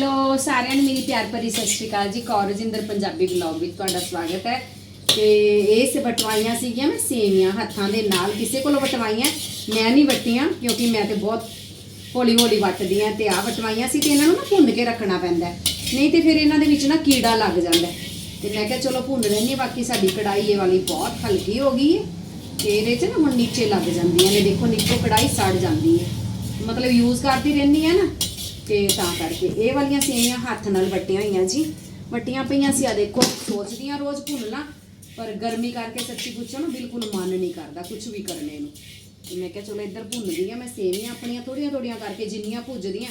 Hello, ਸਾਰਿਆਂ ਨੂੰ ਮੇਰੀ ਪਿਆਰ ਭਰੀ ਸਤਿ ਸ਼੍ਰੀ ਅਕਾਲ ਜੀ। ਕੌਰਜਿੰਦਰ ਪੰਜਾਬੀ ਵਲੌਗ ਵਿੱਚ ਤੁਹਾਡਾ ਸਵਾਗਤ ਹੈ। ਤੇ ਇਹ ਸੇ ਵਟਵਾਈਆਂ ਸੀਗੀਆਂ ਮੈਂ ਸੇਵੀਆਂ ਹੱਥਾਂ ਦੇ ਨਾਲ, ਕਿਸੇ ਕੋਲੋਂ ਵਟਵਾਈਆਂ ਮੈਂ ਨਹੀਂ ਵਟੀਆਂ, ਕਿਉਂਕਿ ਮੈਂ ਤੇ ਬਹੁਤ ਹੌਲੀ ਹੌਲੀ ਵੱਟਦੀ ਆ ਤੇ ਆ ਵਟਵਾਈਆਂ ਸੀ ਤੇ ਇਹਨਾਂ ਨੂੰ ਨਾ ਭੁੰਨ ਕੇ ਰੱਖਣਾ ਪੈਂਦਾ ਨਹੀਂ ਤੇ ਫਿਰ ਇਹਨਾਂ ਦੇ ਵਿੱਚ ਨਾ ਕੀੜਾ ਲੱਗ ਜਾਂਦਾ ਹੈ। ਤੇ ਮੈਂ ਕਿਹਾ ਚਲੋ ਭੁੰਨ ਲੈਣੀ ਬਾਕੀ ਸਾਡੀ ਕੜਾਈ ਇਹ ਵਾਲੀ ਬਹੁਤ ਹਲਕੀ ਹੋ ਗਈ ਹੈ ਤੇ ਇਹਦੇ 'ਚ ਨਾ ਹੁਣ ਨੀਚੇ ਲੱਗ ਜਾਂਦੀਆਂ ਨੇ। ਦੇਖੋ, ਨੀਚੋਂ ਕੜਾਈ ਸੜ ਜਾਂਦੀ ਹੈ। ਮਤਲਬ ਯੂਜ਼ ਕਰਦੀ ਰਹਿੰਦੀ ਆ ਨਾ। ਤੇ ਤਾਂ ਕਰਕੇ। ਇਹ ਵਾਲੀਆਂ ਸੇਵੀਆਂ ਹੱਥ ਨਾਲ ਵੱਟੀਆਂ ਹੋਈਆਂ ਜੀ। ਵੱਟੀਆਂ ਪਈਆਂ ਸੀ ਆ ਦੇਖੋ, ਸੋਚਦੀਆਂ ਰੋਜ਼ ਭੁੰਨਣਾ, ਪਰ ਗਰਮੀ ਕਰਕੇ ਸੱਚੀ ਪੁੱਛੋ ਨਾ, ਬਿਲਕੁਲ ਮਨ ਨਹੀਂ ਕਰਦਾ ਕੁਝ ਵੀ ਕਰਨੇ ਨੂੰ। ਤੇ ਮੈਂ ਕਿਹਾ, ਚਲੋ ਇੱਧਰ ਭੁੰਨਦੀ ਆ ਮੈਂ ਸੇਵੀਆਂ ਆਪਣੀਆਂ ਥੋੜੀਆਂ ਥੋੜੀਆਂ ਕਰਕੇ ਜਿੰਨੀਆਂ ਭੁੱਜਦੀਆਂ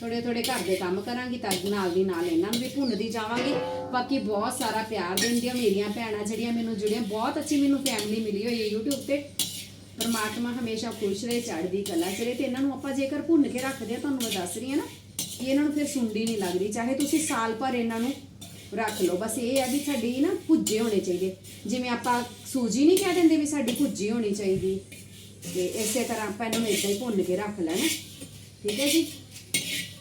ਥੋੜੇ ਥੋੜੇ ਘਰ ਦੇ ਕੰਮ ਕਰਾਂਗੀ, ਤਾਂ ਨਾਲ ਦੀ ਨਾਲ ਇਹਨਾਂ ਨੂੰ ਵੀ ਭੁੰਨਦੀ ਜਾਵਾਂਗੀ। ਬਾਕੀ ਬਹੁਤ ਸਾਰਾ ਪਿਆਰ ਦਿੰਦੀਆਂ ਮੇਰੀਆਂ ਭੈਣਾਂ, ਜਿਹੜੀਆਂ ਮੈਨੂੰ ਜੁੜੀਆਂ, ਬਹੁਤ ਅੱਛੀ ਮੈਨੂੰ ਫੈਮਿਲੀ ਮਿਲੀ ਹੋਈ ਹੈ YouTube ਤੇ। ਪਰਮਾਤਮਾ ਹਮੇਸ਼ਾ ਖੁਸ਼ ਰਹੇ, ਚੜ੍ਹਦੀ ਕਲਾ ਚ ਰਹੇ ਤੇ ਇਹਨਾਂ ਨੂੰ ਆਪਾਂ ਜੇਕਰ ਭੁੰਨ ਕੇ ਰੱਖਦੇ ਆ ਤੁਹਾਨੂੰ ਮੈਂ ਦੱਸ ਰਹੀ ਹਾਂ ਨਾ ਕਿ ਇਹਨਾਂ ਨੂੰ ਫਿਰ ਸੁੰਡੀ ਨਹੀਂ ਲੱਗਦੀ, ਚਾਹੇ ਤੁਸੀਂ ਸਾਲ ਭਰ ਇਹਨਾਂ ਨੂੰ ਰੱਖ ਲਓ। ਬਸ ਇਹ ਆ ਵੀ ਸਾਡੀ ਨਾ ਭੁੱਜੇ ਹੋਣੇ ਚਾਹੀਦੇ। ਜਿਵੇਂ ਆਪਾਂ ਸੂਜੀ ਨਹੀਂ ਕਹਿ ਦਿੰਦੇ ਵੀ ਸਾਡੀ ਭੁੱਜੀ ਹੋਣੀ ਚਾਹੀਦੀ। ਤੇ ਇਸੇ ਤਰ੍ਹਾਂ ਆਪਾਂ ਇਹਨੂੰ ਨੂੰ ਇਦਾਂ ਹੀ ਭੁੰਨ ਕੇ ਰੱਖ ਲੈਣਾ। ਠੀਕ ਹੈ ਜੀ?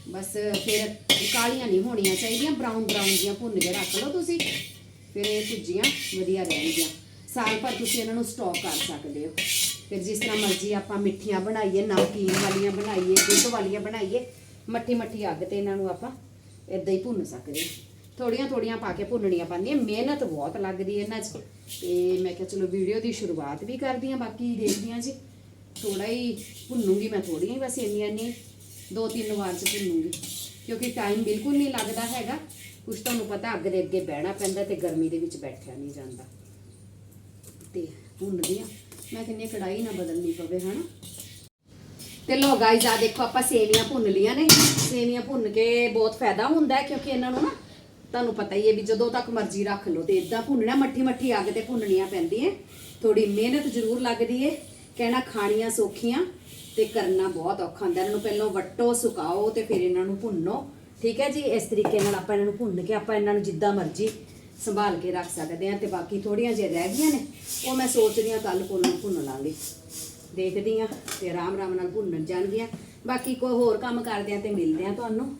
ਬਸ ਫਿਰ ਕਾਲੀਆਂ ਨਹੀਂ ਹੋਣੀਆਂ ਚਾਹੀਦੀਆਂ ਬਰਾਊਨ ਬਰਾਊਨ ਜੀਆਂ ਭੁੰਨ ਕੇ ਰੱਖ ਲਓ ਤੁਸੀਂ। ਫਿਰ ਇਹ ਭੁੱਜੀਆਂ ਵਧੀਆ ਰਹਿਣਗੀਆਂ। ਸਾਲ ਭਰ ਤੁਸੀਂ ਇਹਨਾਂ ਨੂੰ ਸਟੋਕ ਕਰ ਸਕਦੇ ਹੋ। ਫਿਰ ਜਿਸ ਤਰ੍ਹਾਂ ਮਰਜ਼ੀ ਆਪਾਂ ਮਿੱਠੀਆਂ ਬਣਾਈਏ, ਨਮਕੀਨ ਵਾਲੀਆਂ ਬਣਾਈਏ, ਦੁੱਧ ਵਾਲੀਆਂ ਬਣਾਈਏ, ਮੱਠੀ ਮੱਠੀ ਅੱਗ ਤੇ ਇਹਨਾਂ ਨੂੰ ਆਪਾਂ ਇਦਾਂ ਹੀ ਭੁੰਨ ਸਕਦੇ ਹਾਂ। ਥੋੜੀਆਂ ਥੋੜੀਆਂ ਪਾ ਕੇ ਭੁੰਨਣੀਆਂ ਪੈਂਦੀਆਂ, ਮਿਹਨਤ ਬਹੁਤ ਲੱਗਦੀ ਇਹਨਾਂ 'ਚ। ਤੇ ਮੈਂ ਕਿਹਾ ਚਲੋ ਵੀਡੀਓ ਦੀ ਸ਼ੁਰੂਆਤ ਵੀ ਕਰਦੀ ਹਾਂ, ਬਾਕੀ ਦੇਖਦੀ ਹਾਂ ਜੀ। ਥੋੜਾ ਹੀ ਭੁੰਨੂਗੀ ਮੈਂ ਥੋੜੀਆਂ ਹੀ ਬਸ ਇੰਨੀਆਂ ਨਹੀਂ, ਦੋ ਤਿੰਨ ਵਾਰ ਚ ਭੁੰਨੂਗੀ। ਕਿਉਂਕਿ ਟਾਈਮ ਬਿਲਕੁਲ ਨਹੀਂ ਲੱਗਦਾ ਹੈਗਾ। ਕੁਛ ਤੁਹਾਨੂੰ ਪਤਾ ਅੱਗ ਦੇ ਅੱਗੇ ਬਹਿਣਾ ਪੈਂਦਾ ਤੇ ਗਰਮੀ ਦੇ ਵਿੱਚ ਬੈਠਿਆ ਨਹੀਂ ਜਾਂਦਾ। ਤੇ ਭੁੰਨਦੀ ਆ ਮੈਂ ਕਹਿੰਦੀ ਹਾਂ ਕੜਾਈ ਨਾ ਬਦਲਣੀ ਪਵੇ, ਹਨਾ? ਤੇ ਲੋ ਗਾਇਜ਼ ਆ ਦੇਖੋ ਆਪਾਂ ਸੇਵੀਆਂ ਭੁੰਨ ਲੀਆਂ ਨੇ। ਸੇਵੀਆਂ ਭੁੰਨ ਕੇ ਬਹੁਤ ਫਾਇਦਾ ਹੁੰਦਾ ਹੈ, ਕਿਉਂਕਿ ਇਹਨਾਂ ਨੂੰ ਨਾ ਤੁਹਾਨੂੰ ਪਤਾ ਹੀ ਹੈ ਵੀ ਜਦੋਂ ਤੱਕ ਮਰਜ਼ੀ ਰੱਖ ਲਓ ਤੇ ਇਦਾਂ ਭੁੰਨਣਾ ਮੱਠੀ ਮੱਠੀ ਅੱਗ ਤੇ ਭੁੰਨਣੀਆਂ ਪੈਂਦੀਆਂ। ਥੋੜੀ ਮਿਹਨਤ ਜ਼ਰੂਰ ਲੱਗਦੀ ਏ ਕਹਿਣਾ ਖਾਣੀਆਂ ਸੌਖੀਆਂ ਤੇ ਕਰਨਾ ਬਹੁਤ ਔਖਾ ਹੁੰਦਾ। ਇਹਨਾਂ ਨੂੰ ਪਹਿਲਾਂ ਵੱਟੋ, ਸੁਕਾਓ ਤੇ ਫਿਰ ਇਹਨਾਂ ਨੂੰ ਭੁੰਨੋ। ਠੀਕ ਹੈ ਜੀ, ਇਸ ਤਰੀਕੇ ਨਾਲ ਆਪਾਂ ਇਹਨਾਂ ਨੂੰ ਭੁੰਨ ਕੇ ਆਪਾਂ ਇਹਨਾਂ ਨੂੰ ਜਿੱਦਾਂ ਮਰਜ਼ੀ ਸੰਭਾਲ ਕੇ ਰੱਖ ਸਕਦੇ ਹਾਂ ਤੇ ਬਾਕੀ ਥੋੜੀਆਂ ਜਿਹਾ ਰਹਿ ਗਈਆਂ ਨੇ, ਉਹ ਮੈਂ ਸੋਚਦੀ ਹਾਂ ਕੱਲ ਕੋਲ ਭੁੰਨ ਲਾਂਗੇ। ਦੇਖਦੀ ਆ ਤੇ ਆਰਾਮ ਆਰਾਮ ਨਾਲ ਭੁੰਨਣ ਜਾਣਗੀਆਂ। ਬਾਕੀ ਕੋਈ ਹੋਰ ਕੰਮ ਕਰਦੇ ਆ ਤੇ ਮਿਲਦੇ ਆ ਤੁਹਾਨੂੰ।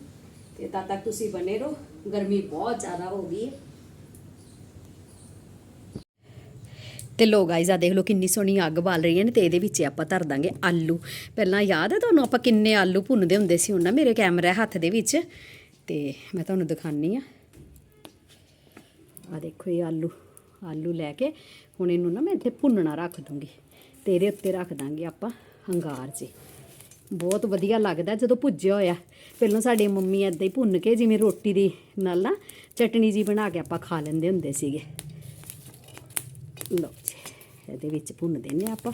ਤੇ ਤਦ ਤੱਕ ਤੁਸੀਂ ਬਨੇ ਰਹੋ, ਗਰਮੀ ਬਹੁਤ ਜ਼ਿਆਦਾ ਹੋ ਗਈ ਹੈ। ਤੇ ਲੋ ਗਾਇਜ਼ ਆ ਦੇਖ ਲਓ ਕਿੰਨੀ ਸੋਹਣੀ ਅੱਗ ਬਾਲ ਰਹੀਆਂ ਨੇ ਤੇ ਇਹਦੇ ਵਿੱਚ ਆਪਾਂ ਧਰ ਦਾਂਗੇ ਆਲੂ। ਪਹਿਲਾਂ ਯਾਦ ਹੈ ਤੁਹਾਨੂੰ ਆਪਾਂ ਕਿੰਨੇ ਆਲੂ ਭੁੰਨਦੇ ਹੁੰਦੇ ਸੀ ਹੁਣ ਨਾ ਮੇਰੇ ਕੈਮਰਾ ਹੱਥ ਦੇ ਵਿੱਚ। ਤੇ ਮੈਂ ਤੁਹਾਨੂੰ ਦਿਖਾਨੀ ਆ ਆ ਦੇਖੋ ਇਹ ਆਲੂ ਆਲੂ ਲੈ ਕੇ ਹੁਣ ਇਹਨੂੰ ਨਾ ਮੈਂ ਇੱਥੇ ਭੁੰਨਣਾ ਰੱਖ ਦੂੰਗੀ। ਤੇ ਇਹਦੇ ਉੱਤੇ ਰੱਖ ਦਾਂਗੇ ਆਪਾਂ ਹੰਗਾਰ 'ਚ ਬਹੁਤ ਵਧੀਆ ਲੱਗਦਾ ਜਦੋਂ ਭੁੱਜਿਆ ਹੋਇਆ। ਪਹਿਲਾਂ ਸਾਡੀ ਮੰਮੀ ਐਦਾਂ ਹੀ ਭੁੰਨ ਕੇ ਜਿਵੇਂ ਰੋਟੀ ਦੀ ਨਾਲ ਨਾ ਚਟਣੀ ਜੀ ਬਣਾ ਕੇ ਆਪਾਂ ਖਾ ਲੈਂਦੇ ਹੁੰਦੇ ਸੀਗੇ। ਲਓ ਜੀ, ਇਹਦੇ ਵਿੱਚ ਭੁੰਨ ਦਿੰਨੇ ਆਪਾਂ।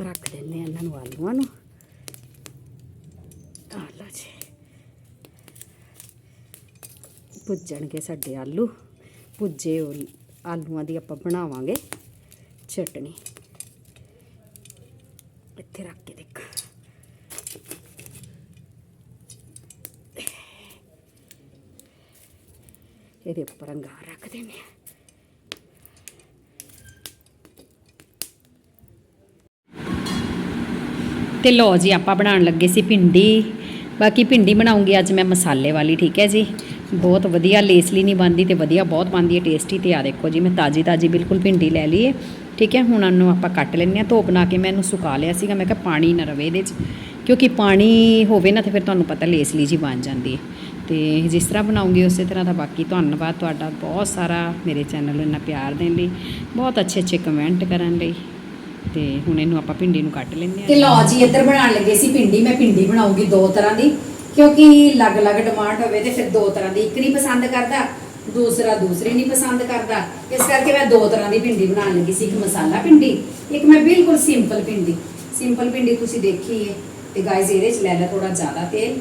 ਰੱਖ ਦਿੰਨੇ ਇਹਨਾਂ ਨੂੰ ਆਲੂਆਂ ਨੂੰ ਆ ਲਓ ਜੀ ਭੁੱਜਣਗੇ ਸਾਡੇ ਆਲੂ। ਭੁੱਜੇ ਹੋਏ ਆਲੂਆਂ ਦੀ ਆਪਾਂ ਬਣਾਵਾਂਗੇ ਚਟਣੀ ਇੱਥੇ ਰੱਖ ਕੇ ਦੇਖ। ਇਹਦੇ ਉੱਪਰ ਅੰਗਾਰ ਰੱਖ ਦਿੰਦੇ ਆ ਤੇ ਲੋ ਜੀ, ਆਪਾਂ ਬਣਾਉਣ ਲੱਗੇ ਸੀ ਭਿੰਡੀ। ਬਾਕੀ ਭਿੰਡੀ ਬਣਾਉਂਗੀ, ਅੱਜ ਮੈਂ ਮਸਾਲੇ ਵਾਲੀ, ਠੀਕ ਹੈ ਜੀ? ਬਹੁਤ ਵਧੀਆ ਲੇਸਲੀ ਨਹੀਂ ਬਣਦੀ ਤੇ ਵਧੀਆ ਬਹੁਤ ਬਣਦੀ ਹੈ ਟੇਸਟੀ ਤੇ ਆ ਦੇਖੋ ਜੀ, ਮੈਂ ਤਾਜੀ ਤਾਜੀ ਬਿਲਕੁਲ ਭਿੰਡੀ ਲੈ ਲਈ ਹੈ। ਠੀਕ ਹੈ, ਹੁਣ ਉਹਨੂੰ ਆਪਾਂ ਕੱਟ ਲੈਂਦੇ ਹਾਂ, ਧੋ ਬਣਾ ਕੇ ਮੈਂ ਇਹਨੂੰ ਸੁਕਾ ਲਿਆ ਸੀਗਾ, ਮੈਂ ਕਿਹਾ ਪਾਣੀ ਨਾ ਰਵੇ ਇਹਦੇ 'ਚ, ਕਿਉਂਕਿ ਪਾਣੀ ਹੋਵੇ ਨਾ ਤੇ ਫਿਰ ਤੁਹਾਨੂੰ ਪਤਾ ਲੇਸਲੀ ਜੀ ਬਣ ਜਾਂਦੀ ਹੈ। ਤੇ ਜਿਸ ਤਰ੍ਹਾਂ ਬਣਾਉਂਗੀ ਉਸੇ ਤਰ੍ਹਾਂ ਦਾ ਬਾਕੀ ਧੰਨਵਾਦ ਤੁਹਾਡਾ ਬਹੁਤ ਸਾਰਾ ਮੇਰੇ ਚੈਨਲ ਨੂੰ ਇੰਨਾ ਪਿਆਰ ਦੇਣ ਲਈ, ਬਹੁਤ ਅੱਛੇ ਅੱਛੇ ਕਮੈਂਟ ਕਰਨ ਲਈ। ਤੇ ਹੁਣ ਇਹਨੂੰ ਆਪਾਂ ਭਿੰਡੀ ਨੂੰ ਕੱਟ ਲੈਂਦੇ ਹਾਂ। ਤੇ ਲਓ ਜੀ, ਇੱਧਰ ਬਣਾਉਣ ਲੱਗੇ ਸੀ ਭਿੰਡੀ, ਮੈਂ ਭਿੰਡੀ ਬਣਾਉਗੀ ਦੋ ਤਰ੍ਹਾਂ ਦੀ। ਕਿਉਂਕਿ ਅਲੱਗ-ਅਲੱਗ ਡਿਮਾਂਡ ਹੋਵੇ ਤੇ ਫਿਰ ਦੋ ਤਰ੍ਹਾਂ ਦੀ, ਇੱਕ ਨਹੀਂ ਪਸੰਦ ਕਰਦਾ, ਦੂਸਰਾ ਦੂਸਰੀ ਨਹੀਂ ਪਸੰਦ ਕਰਦਾ। ਇਸ ਕਰਕੇ ਮੈਂ ਦੋ ਤਰ੍ਹਾਂ ਦੀ ਭਿੰਡੀ ਬਣਾਉਣ ਲੱਗੀ ਸੀ ਇੱਕ ਮਸਾਲਾ ਭਿੰਡੀ, ਇੱਕ ਮੈਂ ਬਿਲਕੁਲ ਸਿੰਪਲ ਭਿੰਡੀ। ਸਿੰਪਲ ਭਿੰਡੀ ਤੁਸੀਂ ਦੇਖੀ ਹੈ ਤੇ ਗਾਇਜ਼ ਇਹਦੇ ਚ ਲੈ ਲੈ ਥੋੜਾ ਜ਼ਿਆਦਾ ਤੇਲ।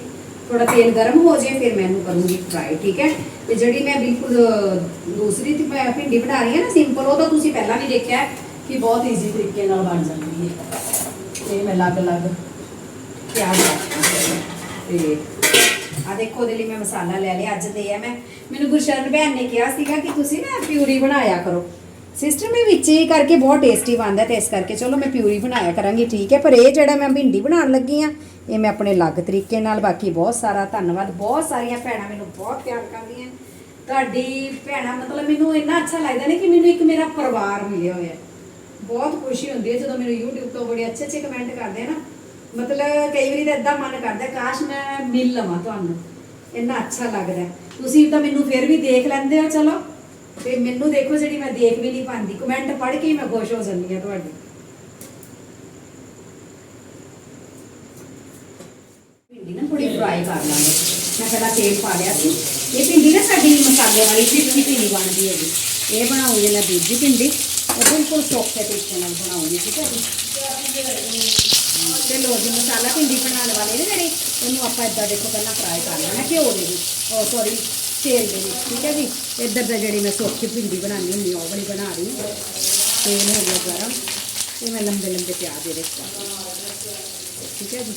ਥੋੜਾ ਤੇਲ ਗਰਮ ਹੋ ਜਾਏ ਫਿਰ ਮੈਂ ਇਹਨੂੰ ਕਰੂੰਗੀ ਫਰਾਈ ਠੀਕ ਹੈ? ਤੇ ਜਿਹੜੀ ਮੈਂ ਬਿਲਕੁਲ ਦੂਸਰੀ ਤੇ ਮੈਂ ਭਿੰਡੀ ਬਣਾ ਰਹੀ ਹਾਂ ਨਾ ਸਿੰਪਲ ਉਹ ਤਾਂ ਤੁਸੀਂ ਪਹਿਲਾਂ ਵੀ ਦੇਖਿਆ ਕਿ ਬਹੁਤ ਈਜ਼ੀ ਤਰੀਕੇ ਨਾਲ ਬਣ ਜਾਂਦੀ ਹੈ। ਤੇ ਮੈਂ ਅਲੱਗ-ਅਲੱਗ ਪਿਆਜ਼ ਰੱਖਾਂਗੀ ਤੇ ਆ ਦੇਖੋ ਉਹਦੇ ਲਈ ਮੈਂ ਮਸਾਲਾ ਲੈ ਲਿਆ, ਅੱਜ ਦੇ ਆ ਮੈਂ, ਮੈਨੂੰ ਗੁਰਸ਼ਰਨ ਭੈਣ ਨੇ ਕਿਹਾ ਸੀਗਾ ਕਿ ਤੁਸੀਂ ਨਾ ਪਿਊਰੀ ਬਣਾਇਆ ਕਰੋ। ਸਿਸਟਰ ਮੈਂ ਵਿੱਚ ਹੀ ਕਰਕੇ ਬਹੁਤ ਟੇਸਟੀ ਬਣਦਾ ਤੇ ਇਸ ਕਰਕੇ ਚਲੋ ਮੈਂ ਪਿਊਰੀ ਬਣਾਇਆ ਕਰਾਂਗੀ, ਠੀਕ ਹੈ, ਪਰ ਇਹ ਜਿਹੜਾ ਮੈਂ ਭਿੰਡੀ ਬਣਾਉਣ ਲੱਗੀ ਆ ਇਹ ਮੈਂ ਆਪਣੇ ਅਲੱਗ ਤਰੀਕੇ ਨਾਲ, ਬਾਕੀ ਬਹੁਤ ਸਾਰਾ ਧੰਨਵਾਦ, ਬਹੁਤ ਸਾਰੀਆਂ ਭੈਣਾਂ ਮੈਨੂੰ ਬਹੁਤ ਪਿਆਰ ਕਰਦੀਆਂ। ਤੁਹਾਡੀ ਭੈਣਾਂ, ਮਤਲਬ ਮੈਨੂੰ ਇੰਨਾ ਅੱਛਾ ਲੱਗਦਾ ਨੇ ਕਿ ਮੈਨੂੰ ਇੱਕ ਮੇਰਾ ਪਰਿਵਾਰ ਮਿਲਿਆ ਹੋਇਆ। ਬਹੁਤ ਖੁਸ਼ੀ ਹੁੰਦੀ ਹੈ ਜਦੋਂ ਮੈਨੂੰ YouTube ਤੋਂ ਬੜੇ ਅੱਛੇ ਅੱਛੇ ਕਮੈਂਟ ਕਰਦੇ ਆ ਨਾ। ਮਤਲਬ ਕਈ ਵਾਰੀ ਤਾਂ ਇਦਾਂ ਮਨ ਕਰਦਾ, ਕਾਸ਼ ਮੈਂ ਮਿਲ ਲਵਾਂ ਤੁਹਾਨੂੰ। ਇੰਨਾ ਅੱਛਾ ਲੱਗਦਾ ਤੁਸੀਂ ਤਾਂ ਮੈਨੂੰ ਫਿਰ ਵੀ ਦੇਖ ਲੈਂਦੇ ਹੋ, ਚਲੋ। ਤੇ ਮੈਨੂੰ ਦੇਖੋ ਜਿਹੜੀ ਮੈਂ ਦੇਖ ਵੀ ਨਹੀਂ ਪਾਉਂਦੀ। ਕਮੈਂਟ ਪੜ੍ਹ ਕੇ ਹੀ ਮੈਂ ਖੁਸ਼ ਹੋ ਜਾਂਦੀ ਹਾਂ ਤੁਹਾਡੀ। ਭਿੰਡੀ ਨਾ ਥੋੜੀ ਫਰਾਈ ਕਰ ਲਾਂਗੇ। ਮੈਂ ਪਹਿਲਾਂ ਤੇਲ ਪਾ ਲਿਆ ਸੀ। ਇਹ ਭਿੰਡੀ ਨਾ ਸਾਡੀ ਮਸਾਲੇ ਵਾਲੀ ਚਿੱਟੀ ਭਿੰਡੀ ਬਣਦੀ ਹੈਗੀ। ਇਹ ਬਣਾਉਂਗੀ ਮੈਂ ਦੂਜੀ ਭਿੰਡੀ। ਉਹ ਬਿਲਕੁਲ ਸੌਖੇ ਤਰੀਕੇ ਨਾਲ ਬਣਾਉਂਗੀ, ਠੀਕ ਹੈ ਜੀ? ਤੇ ਲੋ ਜੀ ਮਸਾਲਾ ਭਿੰਡੀ ਬਣਾਉਣ ਵਾਲੇ ਨੇ ਜਿਹੜੇ ਉਹਨੂੰ ਆਪਾਂ ਇਦਾਂ ਦੇਖੋ ਪਹਿਲਾਂ ਫਰਾਈ ਕਰ ਲੈਣਾ ਘਿਓ ਦੇ ਵਿੱਚ ਉਹ ਸੌਰੀ ਤੇਲ ਦੇ ਵਿੱਚ ਠੀਕ ਹੈ ਜੀ? ਇੱਧਰ ਦਾ ਜਿਹੜੀ ਮੈਂ ਸੌਖੀ ਭਿੰਡੀ ਬਣਾਉਣੀ ਹੁੰਦੀ ਆ, ਉਹ ਵਾਲੀ ਬਣਾ ਰਹੀ ਤੇਲ ਹੋ ਗਿਆ ਗਰਮ ਤੇ ਮੈਂ ਲੰਬੇ ਲੰਬੇ ਪਿਆਜ਼ ਇਹਦੇ ਪਾ ਠੀਕ ਹੈ ਜੀ?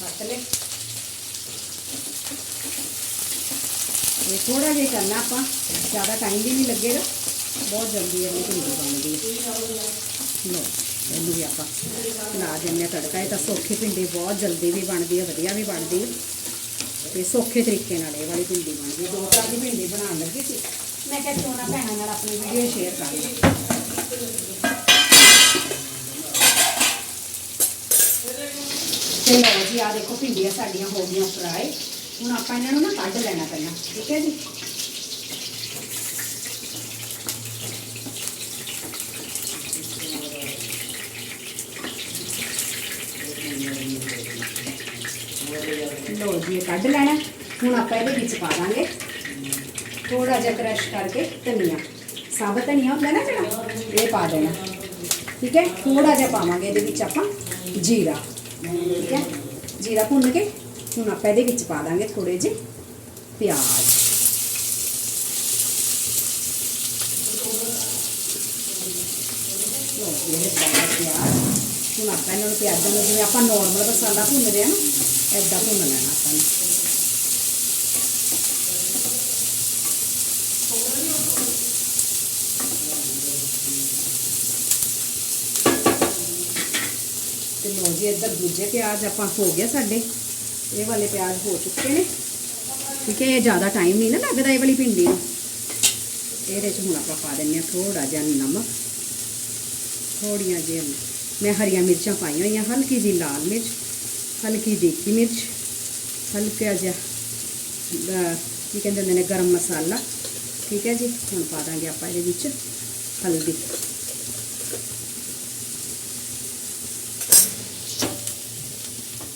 ਕੱਟ ਲੈ ਇਹ ਥੋੜਾ ਜਿਹਾ ਕਰਨਾ ਆਪਾਂ ਜ਼ਿਆਦਾ ਟਾਈਮ ਵੀ ਨਹੀਂ ਲੱਗੇਗਾ। ਬਹੁਤ ਜਲਦੀ ਇਹ ਭਿੰਡੀ ਬਣਦੀ ਹੈ ਲੋ ਇਹਨੂੰ ਵੀ ਆਪਾਂ ਲਾ ਦਿੰਦੇ ਹਾਂ ਤੜਕਾ। ਇਹ ਤਾਂ ਸੌਖੀ ਭਿੰਡੀ ਬਹੁਤ ਜਲਦੀ ਵੀ ਬਣਦੀ ਹੈ, ਵਧੀਆ ਵੀ ਬਣਦੀ। ਹੈ ਤੇ ਸੌਖੇ ਤਰੀਕੇ ਨਾਲ ਇਹ ਵਾਲੀ ਭਿੰਡੀ ਬਣਦੀ ਦੋ ਤਰ੍ਹਾਂ ਦੀ ਭਿੰਡੀ ਬਣਾਉਣ ਲੱਗੀ ਸੀ। ਮੈਂ ਕਿਹਾ ਕਿਉਂ ਨਾ ਭੈਣਾਂ ਨਾਲ ਆਪਣੀ ਵੀਡੀਓ ਸ਼ੇਅਰ ਕਰ ਲਾਂ। ਤੇ ਲਓ ਜੀ ਆ ਦੇਖੋ ਭਿੰਡੀਆਂ ਸਾਡੀਆਂ ਹੋ ਗਈਆਂ ਫਰਾਈ ਹੁਣ ਆਪਾਂ ਇਹਨਾਂ ਨੂੰ ਨਾ ਕੱਢ ਲੈਣਾ ਪਹਿਲਾਂ, ਠੀਕ ਹੈ ਜੀ? ਲਓ ਕੱਢ ਲੈਣਾ। ਹੁਣ ਆਪਾਂ ਇਹਦੇ ਵਿੱਚ ਪਾ ਦਾਂਗੇ ਥੋੜਾ ਜਿਹਾ ਕ੍ਰਸ਼ ਕਰਕੇ ਧਨੀਆ। ਸਾਬਤ ਧਨੀਆ ਹੁੰਦਾ ਨਾ ਜਿਹੜਾ, ਇਹ ਪਾ ਦੇਣਾ। ਠੀਕ ਹੈ? ਥੋੜਾ ਜਿਹਾ ਪਾਵਾਂਗੇ ਇਹਦੇ ਵਿੱਚ ਆਪਾਂ ਜੀਰਾ। ਠੀਕ ਹੈ? ਜੀਰਾ ਭੁੰਨ ਕੇ ਹੁਣ ਆਪਾਂ ਇਹਦੇ ਵਿੱਚ ਪਾ ਦਾਂਗੇ ਥੋੜੇ ਜਿਹੇ ਪਿਆਜ਼। ਇਹ ਪਿਆਜ਼। ਹੁਣ ਆਪਾਂ ਇਹਨਾਂ ਨੂੰ ਪਿਆਜ਼ਾਂ ਨੂੰ ਜਿਵੇਂ ਆਪਾਂ ਨਾਰਮਲ ਮਸਾਲਾ ਭੁੰਨਦੇ ਆ ਨਾ ਐਦਾਂ ਭੁੰਨ ਲੈਣਾ ਆਪਾਂ ਨੇ ਤੇ ਲੋ ਜੀ ਇੱਧਰ ਦੂਜੇ ਪਿਆਜ਼ ਆਪਾਂ ਹੋ ਗਿਆ ਸਾਡੇ। ਇਹ ਵਾਲੇ ਪਿਆਜ਼ ਹੋ ਚੁੱਕੇ ਨੇ। ਠੀਕ ਹੈ ਇਹ ਜ਼ਿਆਦਾ ਟਾਈਮ ਨਹੀਂ ਨਾ ਲੱਗਦਾ ਇਹ ਵਾਲੀ ਭਿੰਡੀ ਨੂੰ। ਇਹਦੇ ਚ ਹੁਣ ਆਪਾਂ ਪਾ ਦਿੰਨੇ ਆ ਥੋੜਾ ਜਿਹਾ ਨਮਕ। ਥੋੜੀਆਂ ਜਿਹੀਆਂ ਮੈਂ ਹਰੀਆਂ ਮਿਰਚਾਂ ਪਾਈਆਂ ਹੋਈਆਂ, ਹਲਕੀ ਜਿਹੀ ਲਾਲ ਮਿਰਚ। ਹਲਕੀ ਦੇਗੀ ਮਿਰਚ, ਹਲਕਾ ਜਿਹਾ ਕੀ ਕਹਿੰਦੇ ਹੁੰਦੇ ਨੇ, ਗਰਮ ਮਸਾਲਾ, ਠੀਕ ਹੈ ਜੀ? ਹੁਣ ਪਾ ਦਾਂਗੇ ਆਪਾਂ ਇਹਦੇ ਵਿੱਚ ਹਲਦੀ।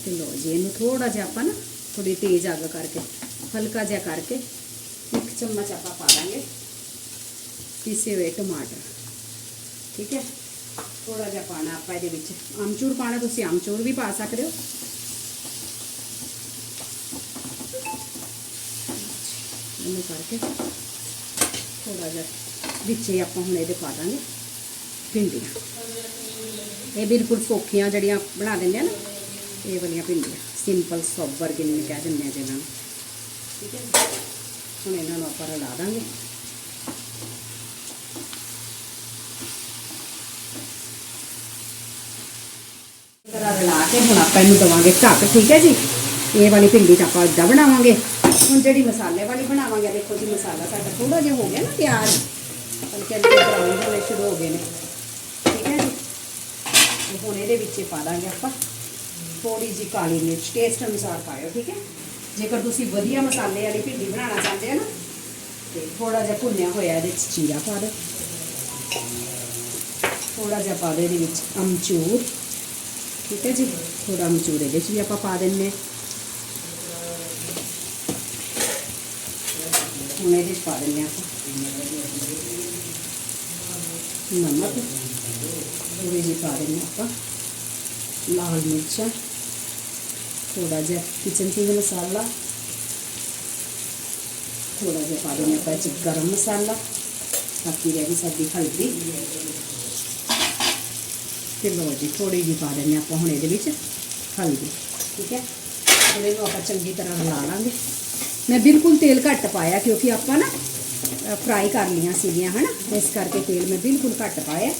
ਤੇ ਲੋ ਜੀ, ਇਹਨੂੰ ਥੋੜਾ ਜਿਹਾ ਆਪਾਂ ਨਾ ਥੋੜੀ ਤੇਜ਼ ਅੱਗ ਕਰਕੇ, ਹਲਕਾ ਜਿਹਾ ਕਰਕੇ ਇੱਕ ਚਮਚ ਆਪਾਂ ਪਾ ਦਾਂਗੇ ਪੀਸੇ ਹੋਏ ਟਮਾਟਰ, ਠੀਕ ਹੈ? ਥੋੜਾ ਜਿਹਾ ਪਾਣਾ ਆਪਾਂ ਇਹਦੇ ਵਿੱਚ। ਆਮਚੂਰ ਪਾਣਾ ਤੁਸੀਂ ਆਮਚੂਰ ਵੀ ਪਾ ਸਕਦੇ ਹੋ। ਇਹਨੂੰ ਕਰਕੇ ਥੋੜਾ ਜਿਹਾ ਵਿੱਚ ਆਪਾਂ ਹੁਣ ਇਹਦੇ ਪਾ ਦਾਂਗੇ ਭਿੰਡੀਆਂ। ਇਹ ਬਿਲਕੁਲ ਸੌਖੀਆਂ ਜਿਹੜੀਆਂ ਬਣਾ ਦਿੰਦੇ ਆ ਨਾ, ਇਹ ਵਾਲੀਆਂ ਭਿੰਡੀਆਂ। ਸਿੰਪਲ ਸੋਬਰ ਜਿਵੇਂ ਕਹਿ ਦਿੰਦੇ ਆ ਜਿਹਨਾਂ ਨੂੰ। ਠੀਕ ਹੈ ਹੁਣ ਇਹਨਾਂ ਨੂੰ ਆਪਾਂ ਰਲਾ ਦਾਂਗੇ। ਤਰ੍ਹਾਂ ਰਲਾ ਕੇ ਹੁਣ ਆਪਾਂ ਇਹਨੂੰ ਦਵਾਂਗੇ ਢੱਕ ਠੀਕ ਹੈ ਜੀ? ਇਹ ਵਾਲੀ ਭਿੰਡੀ ਤਾਂ ਆਪਾਂ ਇੱਦਾਂ ਬਣਾਵਾਂਗੇ। ਹੁਣ ਜਿਹੜੀ ਮਸਾਲੇ ਵਾਲੀ ਬਣਾਵਾਂਗੇ, ਦੇਖੋ ਜੀ ਮਸਾਲਾ ਸਾਡਾ ਥੋੜਾ ਜਿਹਾ ਹੋ ਗਿਆ ਨਾ ਤਿਆਰ। ਹਲਕੇ ਹਲਕੇ ਬਰਾਊਨ ਹੋਣੇ ਸ਼ੁਰੂ ਹੋ ਗਏ ਨੇ। ਠੀਕ ਹੈ ਜੀ? ਹੁਣ ਇਹਦੇ ਵਿੱਚ ਪਾ ਦਾਂਗੇ ਆਪਾਂ। ਥੋੜੀ ਜੀ ਕਾਲੀ ਮਿਰਚ ਟੇਸਟ ਅਨੁਸਾਰ ਪਾਇਓ, ਠੀਕ ਹੈ? ਜੇਕਰ ਤੁਸੀਂ ਵਧੀਆ ਮਸਾਲੇ ਵਾਲੀ ਭਿੰਡੀ ਬਣਾਉਣਾ ਚਾਹੁੰਦੇ ਹੋ ਨਾ, ਤੇ ਥੋੜਾ ਜਿਹਾ ਭੁੰਨਿਆ ਹੋਇਆ ਇਹਦੇ ਵਿੱਚ ਜੀਰਾ ਪਾ ਦਿਓ। ਥੋੜਾ ਜਿਹਾ ਪਾ ਦਿਓ ਇਹਦੇ ਵਿੱਚ ਅਮਚੂਰ। ਠੀਕ ਹੈ ਜੀ? ਥੋੜਾ ਅਮਚੂਰ ਇਹਦੇ ਵਿੱਚ ਵੀ ਆਪਾਂ ਪਾ ਦਿੰਨੇ ਹਾਂ। ਹੁਣ ਇਹਦੇ ਵਿੱਚ ਪਾ ਦਿੰਨੇ ਹਾਂ ਆਪਾਂ ਨਮਕ ਥੋੜੀ ਜਿਹੀ ਪਾ ਦਿੰਨੇ ਹਾਂ ਆਪਾਂ ਲਾਲ ਮਿਰਚਾਂ ਥੋੜਾ ਜਿਹਾ ਕਿਚਨ ਕਿੰਗ ਮਸਾਲਾ ਥੋੜਾ ਜਿਹਾ ਪਾ ਦਿੰਨੇ ਆਪਾਂ ਇਹ 'ਚ ਗਰਮ ਮਸਾਲਾ ਬਾਕੀ ਰਹਿ ਗਈ ਸਾਡੀ ਹਲਦੀ ਤੇ ਲਓ ਜੀ ਥੋੜੀ ਜਿਹੀ ਪਾ ਦਿੰਨੇ ਆਪਾਂ ਹੁਣ ਇਹਦੇ ਵਿੱਚ ਮੈਂ ਬਿਲਕੁਲ ਤੇਲ ਘੱਟ ਪਾਇਆ ਕਿਉਂਕਿ ਆਪਾਂ ਨਾ ਫਰਾਈ ਕਰ ਲਈਆਂ ਸੀਗੀਆਂ, ਹਨਾ? ਇਸ ਕਰਕੇ ਤੇਲ ਮੈਂ ਬਿਲਕੁਲ ਘੱਟ ਪਾਇਆ।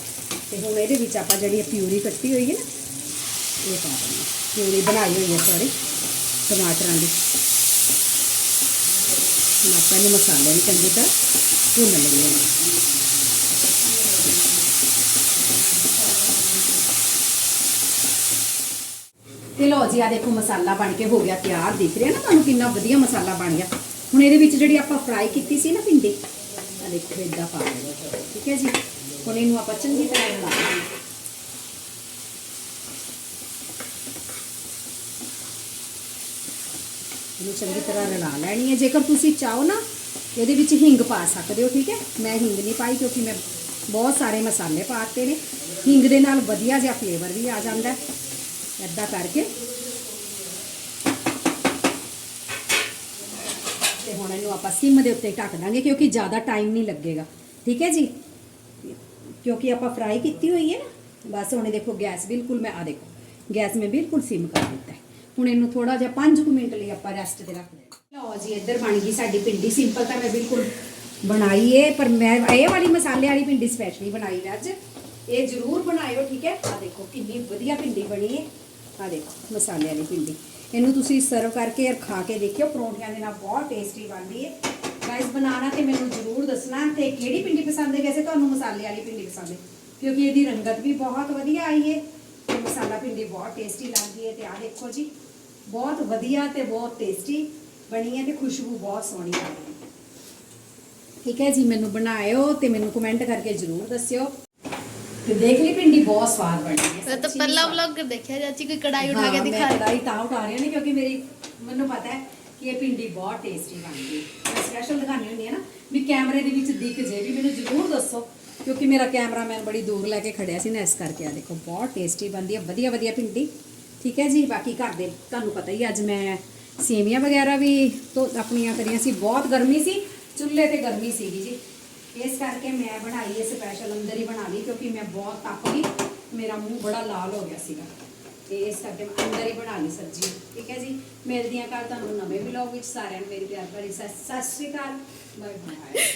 ਤੇ ਹੁਣ ਇਹਦੇ ਵਿੱਚ ਆਪਾਂ ਜਿਹੜੀ ਪਿਊਰੀ ਕੱਟੀ ਹੋਈ ਹੈ ਨਾ, ਇਹ ਪਾ ਦਿੰਦੇ ਪਿਊਰੀ ਬਣਾਈ ਹੋਈ ਹੈ ਸੌਰੀ, ਟਮਾਟਰਾਂ ਦੀ। ਹੁਣ ਆਪਾਂ ਇਹਨੂੰ ਮਸਾਲੇ ਨੂੰ ਚੰਗੀ ਤਰ੍ਹਾਂ ਭੁੰਨ ਲੈਂਦੇ ਤੇ ਲਓ ਜੀ ਆ ਦੇਖੋ ਮਸਾਲਾ ਬਣ ਕੇ ਹੋ ਗਿਆ ਤਿਆਰ। ਦਿਖ ਰਿਹਾ ਨਾ ਤੁਹਾਨੂੰ ਕਿੰਨਾ ਵਧੀਆ ਮਸਾਲਾ ਬਣ ਗਿਆ। ਹੁਣ ਇਹਦੇ ਵਿੱਚ ਜਿਹੜੀ ਆਪਾਂ ਫਰਾਈ ਕੀਤੀ ਸੀ ਨਾ ਭਿੰਡੀ ਆ ਦੇਖੋ ਇਦਾਂ ਪਾ ਦੇਣਾ ਠੀਕ ਹੈ ਜੀ? ਹੁਣ ਇਹਨੂੰ ਆਪਾਂ ਚੰਗੀ ਤਰ੍ਹਾਂ ਬਣਾ ਲਾਂਗੇ ਇਹਨੂੰ ਚੰਗੀ ਤਰ੍ਹਾਂ ਰਲਾ ਲੈਣੀ ਹੈ। ਜੇਕਰ ਤੁਸੀਂ ਚਾਹੋ ਨਾ, ਇਹਦੇ ਵਿੱਚ ਹਿੰਗ ਪਾ ਸਕਦੇ ਹੋ, ਠੀਕ ਹੈ? ਮੈਂ ਹਿੰਗ ਨਹੀਂ ਪਾਈ ਕਿਉਂਕਿ ਮੈਂ ਬਹੁਤ ਸਾਰੇ ਮਸਾਲੇ ਪਾਤੇ ਨੇ। ਹਿੰਗ ਦੇ ਨਾਲ ਵਧੀਆ ਜਿਹਾ ਫਲੇਵਰ ਵੀ ਆ ਜਾਂਦਾ ਹੈ ਏਦਾਂ ਕਰਕੇ ਤੇ ਹੁਣ ਇਹਨੂੰ ਆਪਾਂ ਸਿਮ ਦੇ ਉੱਤੇ ਢੱਕ ਦਾਂਗੇ ਕਿਉਂਕਿ ਜ਼ਿਆਦਾ ਟਾਈਮ ਨਹੀਂ ਲੱਗੇਗਾ ਠੀਕ ਹੈ ਜੀ ਕਿਉਂਕਿ ਆਪਾਂ ਫਰਾਈ ਕੀਤੀ ਹੋਈ ਹੈ ਨਾ ਬਸ ਹੁਣ ਇਹ ਦੇਖੋ ਗੈਸ ਬਿਲਕੁਲ ਮੈਂ ਆ ਦੇਖੋ ਗੈਸ ਮੈਂ ਬਿਲਕੁਲ ਸਿਮ ਕਰ ਦਿੱਤਾ ਹੈ ਹੁਣ ਇਹਨੂੰ ਥੋੜਾ ਜਿਹਾ 5 ਮਿੰਟ ਲਈ ਆਪਾਂ ਰੈਸਟ ਤੇ ਰੱਖ ਦੇਣਾ ਲਓ ਜੀ ਇੱਧਰ ਬਣ ਗਈ ਸਾਡੀ ਪਿੰਡੀ ਸਿੰਪਲ ਤਾਂ ਮੈਂ ਬਿਲਕੁਲ ਬਣਾਈ ਏ ਪਰ ਮੈਂ ਇਹ ਵਾਲੀ ਮਸਾਲੇ ਵਾਲੀ ਪਿੰਡੀ ਸਪੈਸ਼ਲੀ ਬਣਾਈ ਮੈਂ ਅੱਜ ਇਹ ਜ਼ਰੂਰ ਬਣਾਇਓ ਠੀਕ ਹੈ ਆ ਦੇਖੋ ਕਿੰਨੀ ਵਧੀਆ ਪਿੰਡੀ ਬਣੀ ਹੈ ਆ ਦੇਖੋ ਮਸਾਲੇ ਵਾਲੀ ਭਿੰਡੀ। ਇਹਨੂੰ ਤੁਸੀਂ ਸਰਵ ਕਰਕੇ ਔਰ ਖਾ ਕੇ ਦੇਖਿਓ, ਪਰੌਂਠਿਆਂ ਦੇ ਨਾਲ ਬਹੁਤ ਟੇਸਟੀ ਬਣਦੀ ਹੈ। ਗਾਇਸ ਬਣਾਉਣਾ ਤੇ ਮੈਨੂੰ ਜ਼ਰੂਰ ਦੱਸਣਾ ਤੇ ਕਿਹੜੀ ਭਿੰਡੀ ਪਸੰਦ ਹੈ? ਵੈਸੇ ਤੁਹਾਨੂੰ ਮਸਾਲੇ ਵਾਲੀ ਭਿੰਡੀ ਪਸੰਦ ਹੈ, ਕਿਉਂਕਿ ਇਹਦੀ ਰੰਗਤ ਵੀ ਬਹੁਤ ਵਧੀਆ ਆਈ ਹੈ ਤੇ ਮਸਾਲਾ ਭਿੰਡੀ ਬਹੁਤ ਟੇਸਟੀ ਲੱਗਦੀ ਹੈ ਤੇ ਆ ਦੇਖੋ ਜੀ, ਬਹੁਤ ਵਧੀਆ ਤੇ ਬਹੁਤ ਟੇਸਟੀ ਬਣੀ ਹੈ ਤੇ ਖੁਸ਼ਬੂ ਬਹੁਤ ਸੋਹਣੀ ਆ ਰਹੀ ਹੈ। ਠੀਕ ਹੈ ਜੀ, ਮੈਨੂੰ ਬਣਾਇਓ ਤੇ ਮੈਨੂੰ ਕਮੈਂਟ ਕਰਕੇ ਜ਼ਰੂਰ ਦੱਸਿਓ। ਤੇ ਦੇਖ ਲਈ ਪਿੰਡੀ ਬਹੁਤ ਸਵਾਦ ਬਣੀ ਹੈ ਮੈਂ ਤਾਂ ਸੱਚੀ ਪਹਿਲਾ ਸਵਾਦ। ਵਲੌਗ ਦੇਖਿਆ ਚਾਚੀ ਕੋਈ ਕੜਾਈ ਉਠਾ ਕੇ ਹਾਂ, ਦਿਖਾ ਮੈਂ ਰਹੀ ਕੜਾਈ ਤਾਂ ਉਠਾ ਰਹੀ ਹਾਂ ਨਾ ਕਿਉਂਕਿ ਮੇਰੀ ਮੈਨੂੰ ਪਤਾ ਹੈ ਕਿ ਇਹ ਪਿੰਡੀ ਬਹੁਤ ਟੇਸਟੀ ਬਣਦੀ ਹੈ। ਮੈਂ ਸਪੈਸ਼ਲ ਦਿਖਾਣੀ ਹੁੰਦੀ ਹੈ ਨਾ ਵੀ ਕੈਮਰੇ ਦੇ ਵਿੱਚ ਦਿਖ ਜੇ ਵੀ ਮੈਨੂੰ ਜ਼ਰੂਰ ਦੱਸੋ ਕਿਉਂਕਿ ਮੇਰਾ ਕੈਮਰਾਮੈਨ ਬੜੀ ਦੂਰ ਲੈ ਕੇ ਖੜਿਆ ਸੀ ਨਾ ਇਸ ਕਰਕੇ ਆ ਦੇਖੋ ਬਹੁਤ ਟੇਸਟੀ ਬਣਦੀ ਹੈ ਵਧੀਆ ਵਧੀਆ ਪਿੰਡੀ ਠੀਕ ਹੈ ਜੀ ਬਾਕੀ ਘਰ ਦੇ ਤੁਹਾਨੂੰ ਪਤਾ ਹੀ ਹੈ, ਅੱਜ ਮੈਂ ਸੇਵੀਆਂ ਵਗੈਰਾ ਵੀ ਤੋਂ ਆਪਣੀਆਂ ਕਰੀਆਂ ਸੀ ਬਹੁਤ ਗਰਮੀ ਸੀ ਚੁੱਲ੍ਹੇ ਤੇ ਗਰਮੀ ਸੀਗੀ ਜੀ। ਇਸ ਕਰਕੇ ਮੈਂ ਬਣਾਈ ਇਹ ਸਪੈਸ਼ਲ ਅੰਦਰ ਹੀ ਬਣਾ ਲਈ ਕਿਉਂਕਿ ਮੈਂ ਬਹੁਤ ਤੱਪ ਗਈ ਮੇਰਾ ਮੂੰਹ ਬੜਾ ਲਾਲ ਹੋ ਗਿਆ ਸੀਗਾ। ਤੇ ਇਸ ਕਰਕੇ ਮੈਂ ਅੰਦਰ ਹੀ ਬਣਾ ਲਈ ਸਬਜ਼ੀ। ਠੀਕ ਹੈ ਜੀ? ਮਿਲਦੀਆਂ ਕੱਲ ਤੁਹਾਨੂੰ ਨਵੇਂ ਵਲੌਗ ਵਿੱਚ। ਸਾਰਿਆਂ ਨੂੰ ਮੇਰੀ ਪਿਆਰ ਭਰੀ ਸਤਿ ਸਤਿ ਸ਼੍ਰੀ ਅਕਾਲ। Bye bye